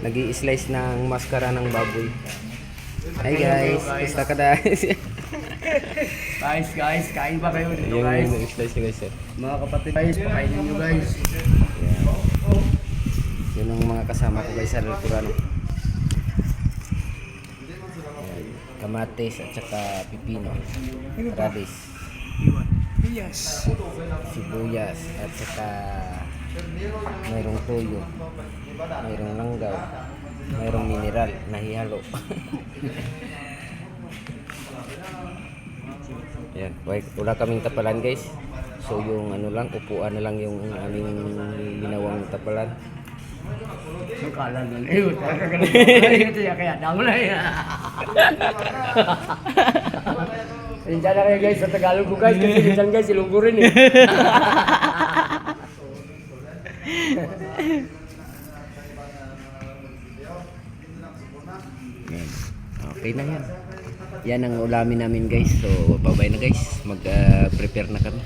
nag slice ng maskara ng baboy. Hi guys, gusto ka na? Guys, guys, kain ba kayo dito Yung guys? nag-slice niya guys. eh. Mga kapatid guys, pakainin nyo guys. Yun ang mga kasama ko guys sa. Ayan, Kamatis at saka pipino. Radish. Yes. Sibuyas at saka mayroong tuyo. Mayroong langgaw. Mayroong mineral na hihalo. Ayan, wala- kaming tapalan guys. So yung ano lang, upuan na lang yung aming ginawang tapalan. Ang kala na eh. Ito ya kaya daw na ya. Diyan na kayo guys sa Tagalog ko guys kasi minsan guys ilunggo rin eh. Yan. Okay na yan. Yan ang ulamin namin guys. So, bye-bye na guys. Mag-prepare na kami.